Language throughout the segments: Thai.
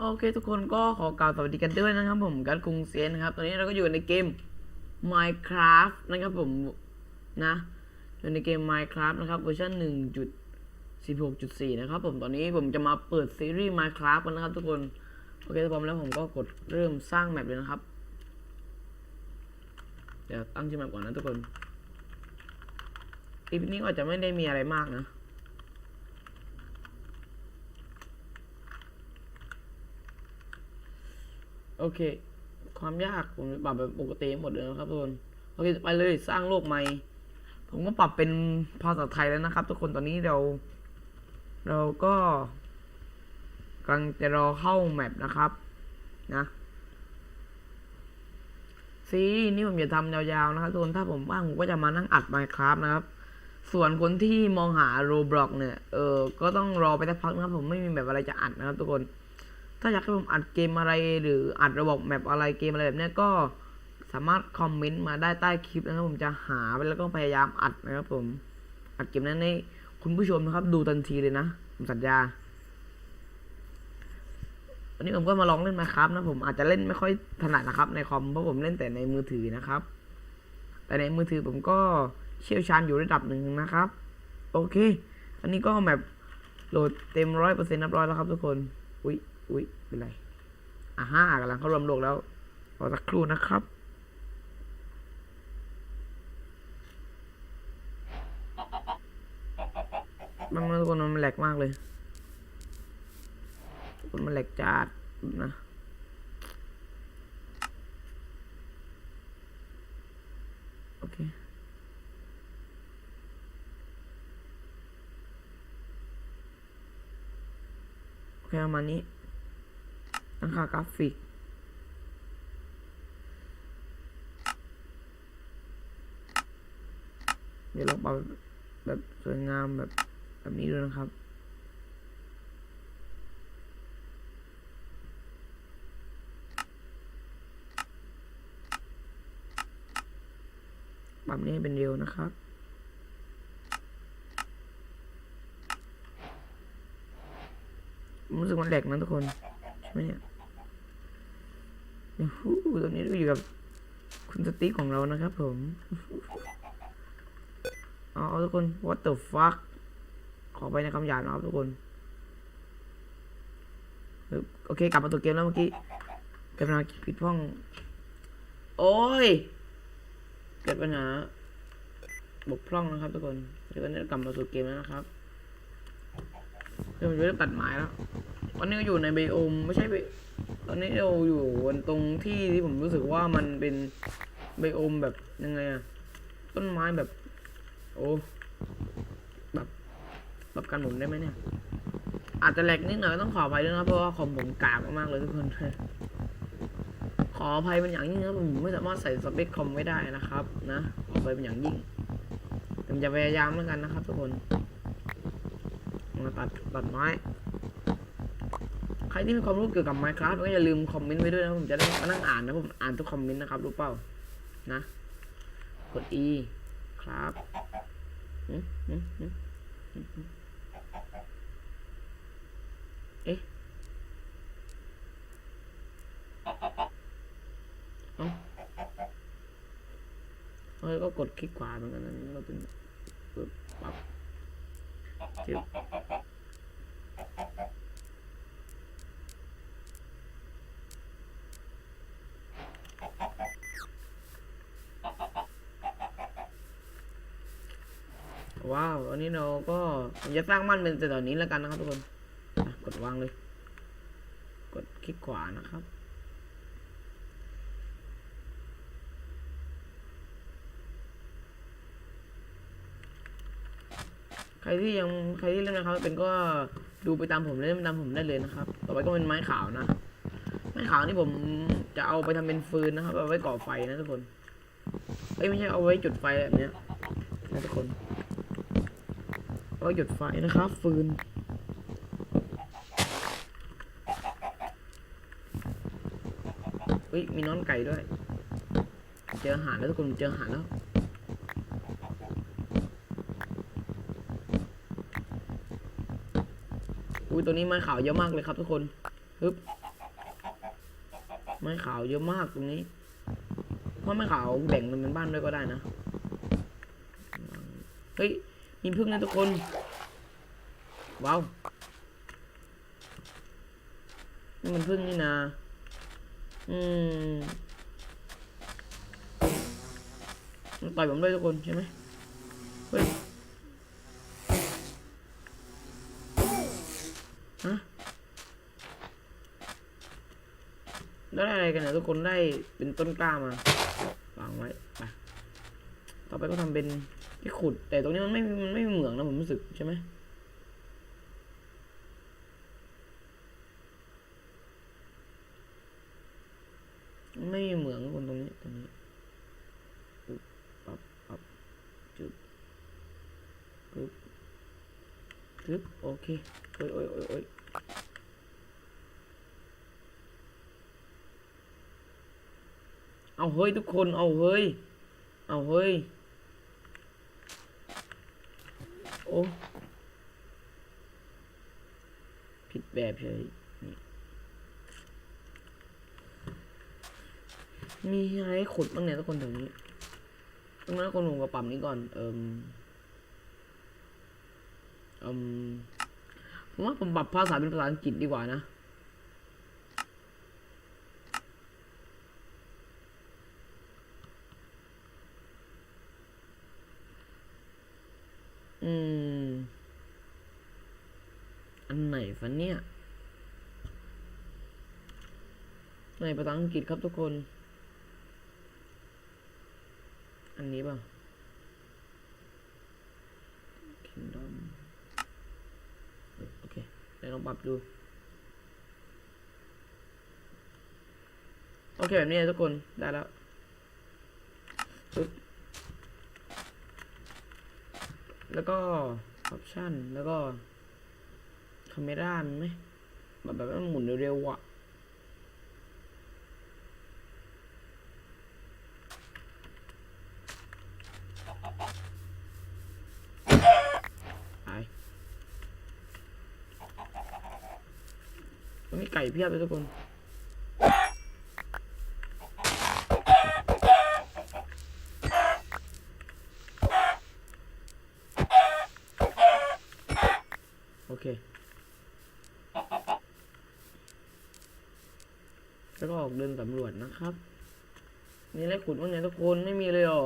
โอเคทุกคนก็ขอกล่าวสวัสดีกันด้วยนะครับผมกัดกรุงเซียนนะครับ ตอนนี้เราก็อยู่ในเกม Minecraft นะครับผมนะอยู่ในเกม Minecraft นะครับเวอร์ชัน1.16.4 นะครับผมตอนนี้ผมจะมาเปิดซีรีส์ Minecraft กันนะครับทุกคน โอเคถ้าพร้อมแล้วผมก็กดเริ่มสร้างแมปเลยนะครับ เดี๋ยวตั้งชื่อแมปก่อนนะทุกคนคลิปนี้ก็อาจจะไม่ได้มีอะไรมากนะ โอ เค ความยากผมปรับแบบปกติหมดเลยนะครับทุกคนโอเคไปเลยสร้างโลกใหม่ ผมก็ปรับเป็นภาษาไทยแล้วนะครับ ทุกคนตอนนี้เรา เราก็กำลังจะรอเข้าแมปนะครับ นะซีรีส์นี้ผมจะทำยาวๆนะครับทุกคนถ้าผมว่างผมก็จะมานั่งอัด Minecraft นะครับ ส่วนคนที่มองหา Roblox เนี่ย เออ ก็ต้องรอไปสักพักนะครับ ผมไม่มีแบบอะไรจะอัดนะครับทุกคน ถ้าอยากให้ผมอัดเกมอะไรหรืออัดระบบแมปอะไรเกมอะไรแบบนี้ก็สามารถคอมเมนต์มาได้ใต้คลิปนะครับผมจะหาไปแล้วก็พยายามอัดนะครับผมอัดเกมนั้นให้คุณผู้ชมนะครับ ดูทันทีเลยนะผมสัญญาวันนี้ผมก็มาลองเล่นมาครับนะผมอาจจะเล่นไม่ค่อยถนัดนะครับ ในคอมเพราะผมเล่นแต่ในมือถือนะครับ แต่ในมือถือผมก็เชี่ยวชาญอยู่ระดับหนึ่งนะครับ โอเค อันนี้ก็แมปโหลดเต็มร้อยเปอร์เซ็นต์เรียบร้อยแล้วครับทุกคน อุ๊ย อุ๊ยเป็นไรอ่าฮ่ากำลังเข้ารวมโลกแล้วรอสักครู่นะครับมันมันคนมันแหลกมากเลยคนมันแหลกจัดนะโอเคโอเคประมาณนี้ ตั้งค่ากราฟิก เดี๋ยวเราปรับแบบสวยงามแบบแบบนี้ด้วยนะครับปรับนี้เป็นเรียวนะครับรู้สึกมันแหลกนะทุกคน ไหมเนี่ยตอนนี้เราอยู่กับคุณสติ๊กของเรานะครับผมเอาเอทุกคน what the fuck ขอไปในคำหยาบนะครับทุกคนโอเค กลับมาตัวเกมแล้วเมื่อกี้เกิดปัญหาผิดพร่อง โอ้ย เกิดปัญหาบกพร่องนะครับทุกคนเดี๋ยวก็จะกลับมาสู่เกมแล้วนะครับเดี๋ยวผมจะเริ่มตัดไม้แล้ว ตอนนี้อยู่ในไบโอมไม่ใช่ไบตอนนี้เราอยู่บนตรงที่ที่ผมรู้สึกว่ามันเป็นไบโอมแบบยังไงอะต้นไม้แบบ โอ้แบบแบบกันหมุนได้ไหมเนี่ย อาจจะแหลกนิดหน่อยต้องขออภัยด้วยนะเพราะว่าคอมผมกากมากๆเลยทุกคนขออภัยเป็นอย่างยิ่งนะผมไม่สามารถใส่สเปคคอมไว้ได้นะครับ นะขออภัยเป็นอย่างยิ่งผมจะพยายามแล้วกันนะครับ ทุกคนมาตัดตัดไม้ ครที่มีความรู้เกี่ยวกับ Minecraft ก็อย่าลืมคอมเมนต์ไว้ด้วยนะผมจะได้มานั่งอ่านนะผมอ่านทุกคอมเมนต์นะครับรู้เปล่านะกด E ครับอืมอืมอืมเอ๊ะเอ้าเอ้ยก็กดคลิกขวาเหมือนกันนะนี่ก็เป็นปึ๊บปั๊บจึ๊บ วันนี้เราก็ผมจะสร้างมั่นเป็นแต่ตอนนี้แล้วกันนะครับทุกคนกดวางเลย กดคลิกขวานะครับใครที่ยังใครที่เล่นนะครับเป็นก็ดูไปตามผมเล่นตามผมได้เลยนะครับ ต่อไปก็เป็นไม้ขาวนะ ไม้ขาวนี่ผมจะเอาไปทำเป็นฟืนนะครับเอาไว้ก่อไฟนะทุกคนเอ้ยไม่ใช่เอาไว้จุดไฟแบบเนี้ยนะทุกคน ก็หยุดไฟนะครับฟืนเฮ้ยมีน้อนไก่ด้วย เจออาหารแล้วทุกคนเจออาหารแล้วอุ้ยตัวนี้ไม้ขาวเยอะมากเลยครับทุกคนฮึบไม้ขาวเยอะมากตรงนี้เพราะไม้ขาวแบ่งมันเป็นบ้านด้วยก็ได้นะ เฮ้ย มีพึ่งนะทุกคน ว้าวนี่มันพึ่งนี่นะ อืมมันต่อยผมด้วยทุกคนใช่ไหมเฮ้ยฮะได้อะไรกันเนี่ยทุกคนได้เป็นต้นกล้ามา วางไว้ไป ต่อไปก็ทำเป็นที่ขุด แต่ตรงนี้มันไม่ มันไม่เหมืองนะผมรู้สึกใช่ไหมไม่มีเหมืองคนตรงนี้ตรงนี้ปึ๊บปั๊บปั๊บจุดปึ๊บปึ๊บโอเคโอ้ยโอ้ยโอ้ยโอ้ยเอาเฮ้ยทุกคนเอาเฮ้ย เอาเฮ้ย โอ้ ผิดแบบเฉยมีอะไรขุดบ้างเนี่ยทุกคนแถวนี้ตรงนั้นคนหนุ่มกับปั๊มนี้ก่อน เอิมเอิมผมว่าผมปรับภาษาเป็นภาษาอังกฤษดีกว่านะ อืม นไหนฟันเนี่ยในภาษาอังกฤษครับทุกคน อันนี้ป่ะ Kingdom โอเคเดี๋ยวลองปรับดู โอเค แบบนี้ทุกคน ได้แล้วแล้วก็ออปชันแล้วก็าเมรามีไหมแบบแบบมันหมุนเร็วๆอะไปมันไก่เพียบเลยทุกคน โอเค แล้วก็ออกเดินสำรวจนะ ครับ มีอะไรขุดบ้างเนี่ยทุกคนไม่มีเลยหรอ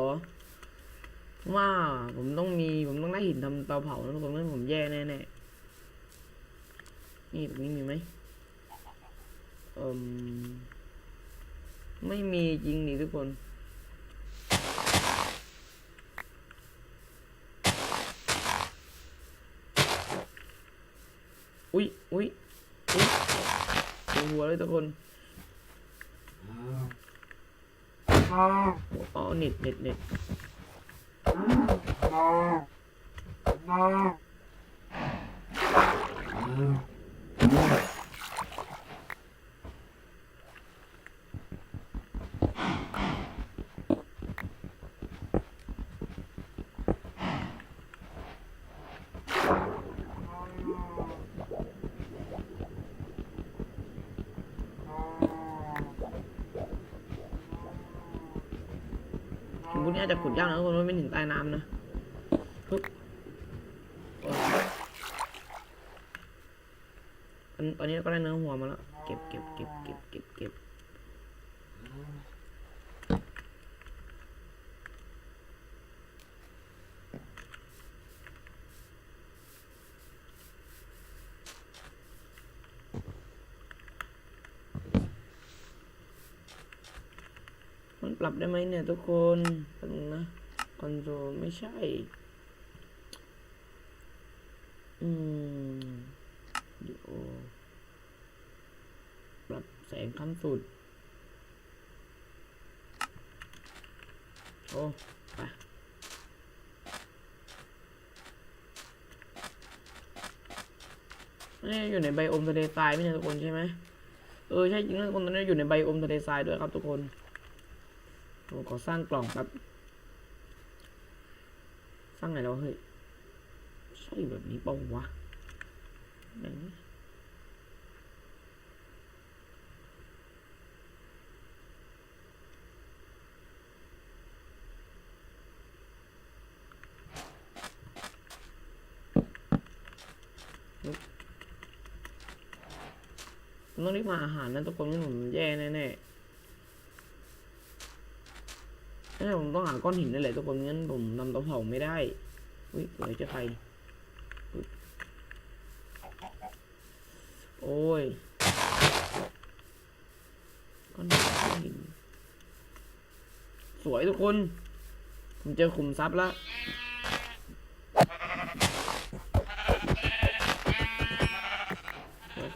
ว่าผมต้องมีผมต้องได้หินทำเตาเผานะทุกคนไม่งั้นผมแย่แน่แน่ๆนี่ตรงนี้มีไหมเอ่มไม่มีจริงนี่ทุกคนอุ้ยอุ้ยอุ้ยหัวเลยทุกคน อ๋อเน็ตเน็ตเน็ตองพ วกนี้อาจจะขุดยากนะทุกคนมันไม่ถึงใต้น้ำนะปึ๊บโอ้ยอันตอนนี้เราก็ได้เนื้อหัวมาแล้ว เก็บเก็บเก็บเก็บเก็บเก็บมัน ปรับได้ไหมเนี่ยทุกคนแป๊บนึงนะคอนโซลไม่ใช่ อืมวิดีโอปรับแสงขั้นสุด โอ้ไปนี่อยู่ในไบโอมทะเลทรายไม่ใช่ทุกคนใช่ไหมเออใช่จริงทุกคนตอนนี้อยู่ในไบโอมทะเลทรายด้วยครับทุกคน ผมขอสร้างกล่องครับ สร้างไงแล้วเฮ้ยใช่แบบนี้ปล่าวะไหนต้องรีบมาอาหารนะทุกคนไม่หนุนแย่แน่ๆ ไม่ใช่ผมต้องหาก้อนหินนั่นแหละทุกคนงั้นผมนำเตาเผาไม่ได้อุ้ยสวยจะใครโอ้ยก้อนหินสวยทุกคน ผมเจอขุมทรัพย์แล้ว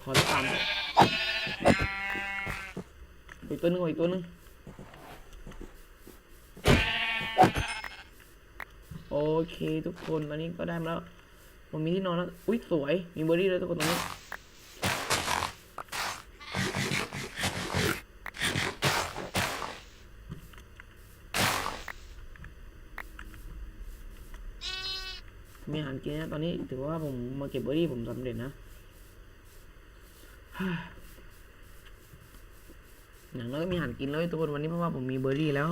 ขอที่สามอีกตัวหนึงอีกตัวหนึง โอเคทุกคนตอนนี้ก็ได้มาแล้ว ผมมีที่นอนแล้ว อุ้ยสวย มีเบอร์รี่เลยทุกคนตรงนี้ มีอาหารกินนะตอนนี้ถือว่าผมมาเก็บเบอร์รี่ผมสำเร็จนะอย่างน้อยก็มีอาหารกินแล้วทุกคนวันนี้เพราะว่าผมมีเบอร์รี่แล้ว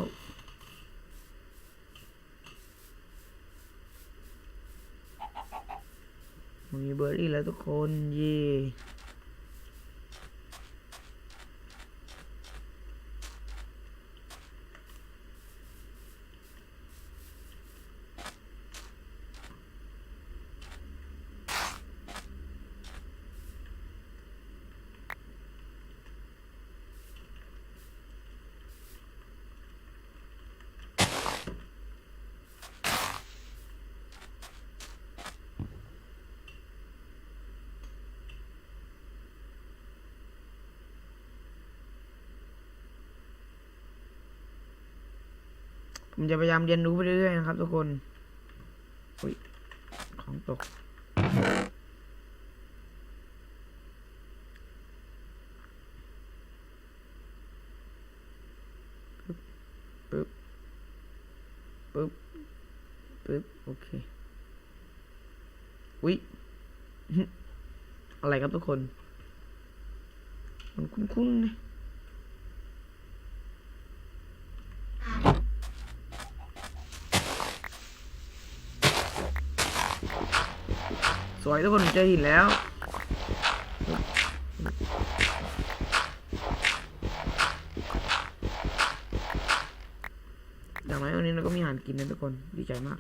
มีเบอร์รี่แล้วทุกคนเย่ ผมจะพยายามเรียนรู้ไปเรื่อยๆนะครับ ทุกคนอุ้ยของตก ปึ๊บ ปึ๊บ ปึ๊บ ปึ๊บ โอเค อุ๊ยอะไรครับทุกคน มันคุ้นๆนะ สวยทุกคนเจอหินแล้วอย่างไรวันนี้เราก็มีอาหารกินนะทุกคนดีใจมาก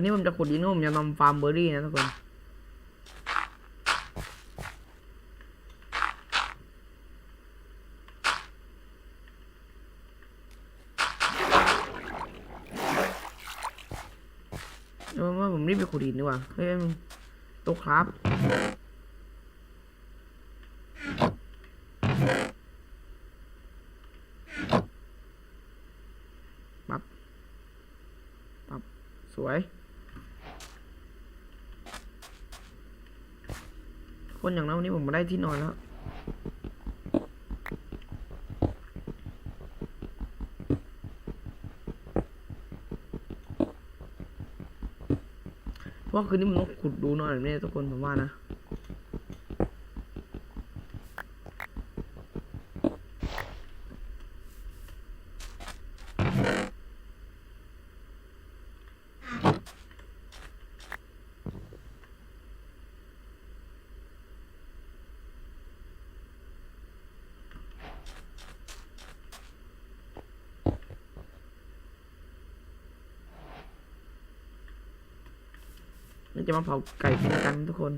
อนนี้ผมจะขุดดินผมจะทำฟาร์มเบอร์รี่นะทุกคนเดี๋ยวว่าผมรีบไปขุดดินดีกว่าเฮ้ยตกครับปับปับสวย คนอย่างเรานวันนี้ผมมาได้ที่นอนแล้วเพราะว่าคืนนี้มันต้องขุดดูหน่อยแบบนี้ทุกคนผมว่านะ นี่จะมาเผาไก่กินกันทุกคน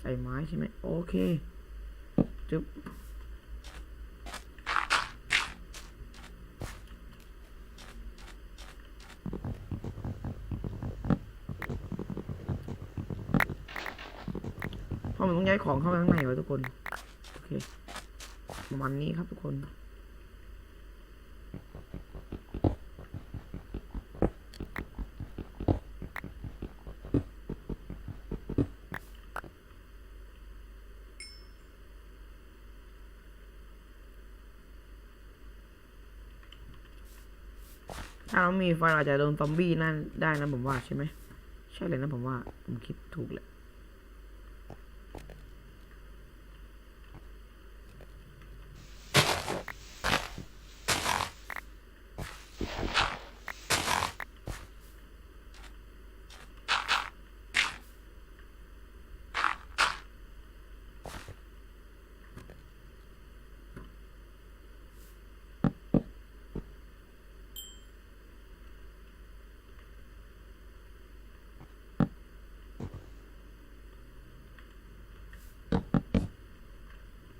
ใส่ไม้ใช่ไหมโอเคจึ๊บพราะมันต้องย้ายของเข้าไปข้างในไว้ทุกคน โอเค ประมาณนี้ครับทุกคน มีไฟเราอาจจะโดนซอมบี้นั่นได้นะผมว่าใช่ไหมใช่เลยนะผมว่าผมคิดถูกแหละ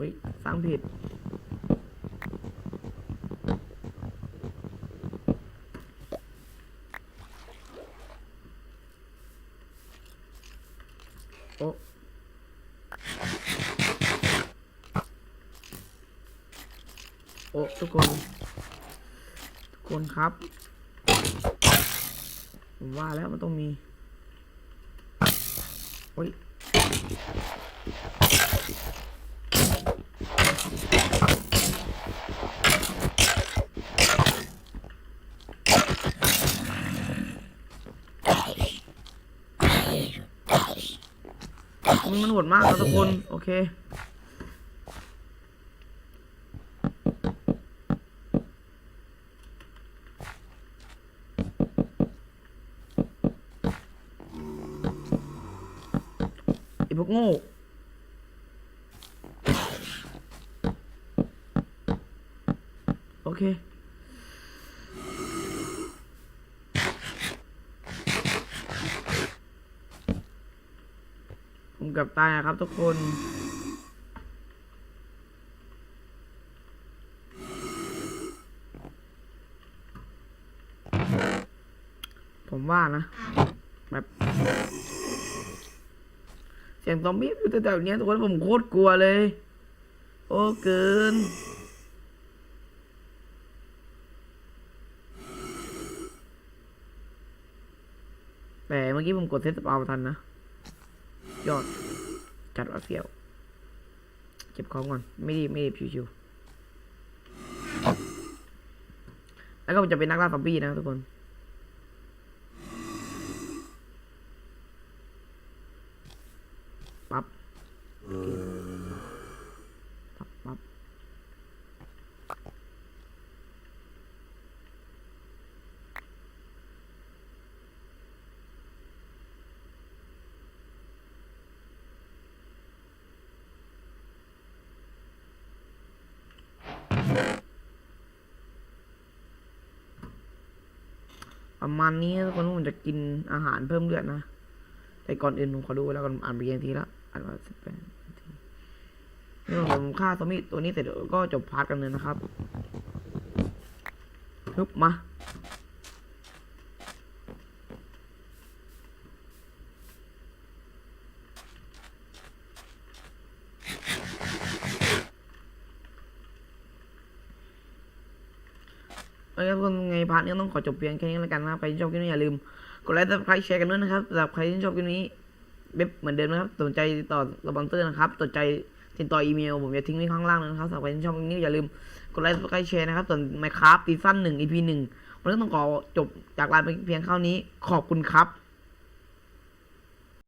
เฮ้ยสร้างผิดโอ้โอ้ทุกคน ทุกคนครับผมว่าแล้วมันต้องมีโอ้ย มันมันโหดมากนะทุกคน โอเค ไอพวกโง่โอเค กับตายนะครับทุกคนผมว่านะ แบบเสียงซอมบี้อยู่แถวๆเนี้ยทุกคนผมโคตรกลัวเลย โอ้เกิน แต่เมื่อกี้ผมกดเซตสปาทันนะ ยอด จัดว่าเฟี้ยว เก็บของก่อน ไม่รีบไม่รีบชิวๆแล้วก็จะเป็นนักล่าซอมบี้นะทุกคนปั๊บโอเคปั๊บปั๊บ ประมาณนี้ทุกคนผมจะกินอาหารเพิ่มเลือดนะ แต่ก่อนอื่นผมขอดูแล้วกันอ่านไปยังทีละอ่านมาสิบแปดนาทีนี่ผมฆ่าซอมบี้ตัวนี้เสร็จเดี๋ยวก็จบพาร์ทกันเลยนะครับฮึบมาเอ้ยทุกคนไง พาร์ทนี้ต้องขอจบเพียงแค่นี้แล้วกันนะครับใครที่ชอบคลิปนี้อย่าลืมกดไลค์และใครแชร์กันด้วยนะครับสำหรับใครที่ชอบคลิปนี้เว็บเหมือนเดิมนะครับสนใจติดต่อสปอนเซอร์นะครับสนใจติดต่ออีเมลผมจะทิ้งไว้ข้างล่างนะครับสำหรับใครที่ชอบคลิปนี้อย่าลืมกดไลค์และใครแชร์นะครับส่วนไมค์ครับซีซั่นหนึ่ง EP หนึ่งวันนี้ต้องขอจบจากลาไปเพียงเท่านี้ขอบคุณครับ